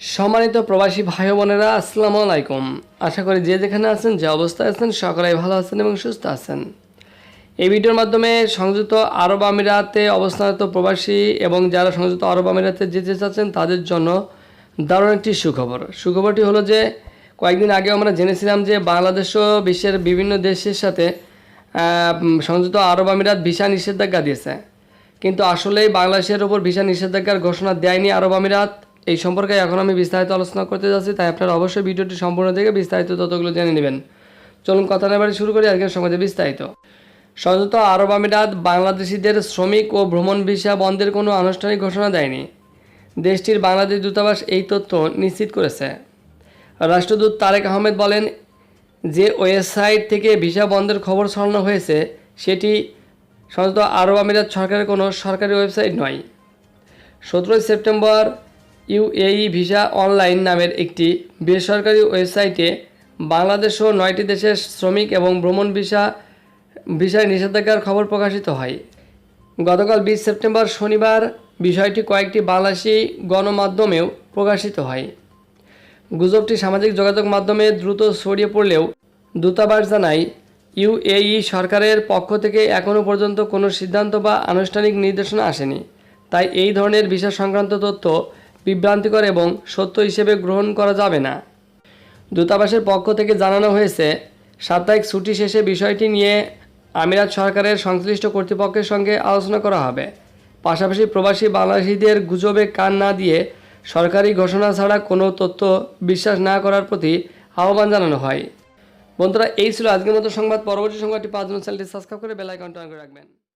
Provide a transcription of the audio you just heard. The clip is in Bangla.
সম্মানিত প্রবাসী ভাই বোনেরা, আসসালামু আলাইকুম। আশা করি যে যেখানে আছেন, যে অবস্থায় আছেন, সকলেই ভালো আছেন এবং সুস্থ আছেন। এই ভিডিওর মাধ্যমে সংযুক্ত আরব আমিরাতে অবস্থানরত প্রবাসী এবং যারা সংযুক্ত আরব আমিরাতে যেতে চাচ্ছেন, তাদের জন্য দারুণ একটি সুখবর। সুখবরটি হলো যে, কয়েকদিন আগে আমরা জেনেছিলাম যে বাংলাদেশও বিশ্বের বিভিন্ন দেশের সাথে সংযুক্ত আরব আমিরাত ভিসা নিষেধাজ্ঞা দিয়েছে। কিন্তু আসলেই বাংলাদেশের ওপর ভিসা নিষেধাজ্ঞার ঘোষণা দেয়নি আরব আমিরাত। এই সম্পর্কে এখন আমি বিস্তারিত আলোচনা করতে যাচ্ছি, তাই আপনারা অবশ্যই ভিডিওটি সম্পূর্ণ দেখে বিস্তারিত তথ্যগুলো জেনে নেবেন। চলুন কথা নেবার শুরু করি আজকের সমাজে বিস্তারিত। সংযুক্ত আরব আমিরাত বাংলাদেশিদের শ্রমিক ও ভ্রমণ ভিসা বন্ধের কোনো আনুষ্ঠানিক ঘোষণা দেয়নি। দেশটির বাংলাদেশ দূতাবাস এই তথ্য নিশ্চিত করেছে। রাষ্ট্রদূত তারেক আহমেদ বলেন, যে ওয়েবসাইট থেকে ভিসা বন্ধের খবর ছড়ানো হয়েছে, সেটি সংযুক্ত আরব আমিরাত সরকারের কোনো সরকারি ওয়েবসাইট নয়। সতেরোই সেপ্টেম্বর ইউএই ভিসা অনলাইন নামের একটি বেসরকারি ওয়েবসাইটে বাংলাদেশ ও নয়টি দেশের শ্রমিক এবং ভ্রমণ ভিসা ভিসায় নিষেধাজ্ঞার খবর প্রকাশিত হয়। গতকাল বিশ সেপ্টেম্বর শনিবার বিষয়টি কয়েকটি বাংলাদেশি গণমাধ্যমেও প্রকাশিত হয়। গুজবটি সামাজিক যোগাযোগ মাধ্যমে দ্রুত ছড়িয়ে পড়লেও দূতাবাস জানায়, ইউএই সরকারের পক্ষ থেকে এখনও পর্যন্ত কোনো সিদ্ধান্ত বা আনুষ্ঠানিক নির্দেশনা আসেনি। তাই এই ধরনের ভিসা সংক্রান্ত তথ্য বিভ্রান্তিকর এবং সত্য হিসেবে গ্রহণ করা যাবে না। দূতাবাসের পক্ষ থেকে জানানো হয়েছে, সাপ্তাহিক ছুটি শেষে বিষয়টি নিয়ে আমিরাত সরকারের সংশ্লিষ্ট কর্তৃপক্ষের সঙ্গে আলোচনা করা হবে। পাশাপাশি প্রবাসী বাংলাদেশিদের গুজবে কান না দিয়ে সরকারি ঘোষণা ছাড়া কোনো তথ্য বিশ্বাস না করার প্রতি আহ্বান জানানো হয়। বন্ধুরা, এই ছিল আজকের মতো সংবাদ। পরবর্তী সংবাদটি পাঁচ চ্যানেলটি সাবস্ক্রাইব করে বেল আইকনটা অন করে রাখবেন।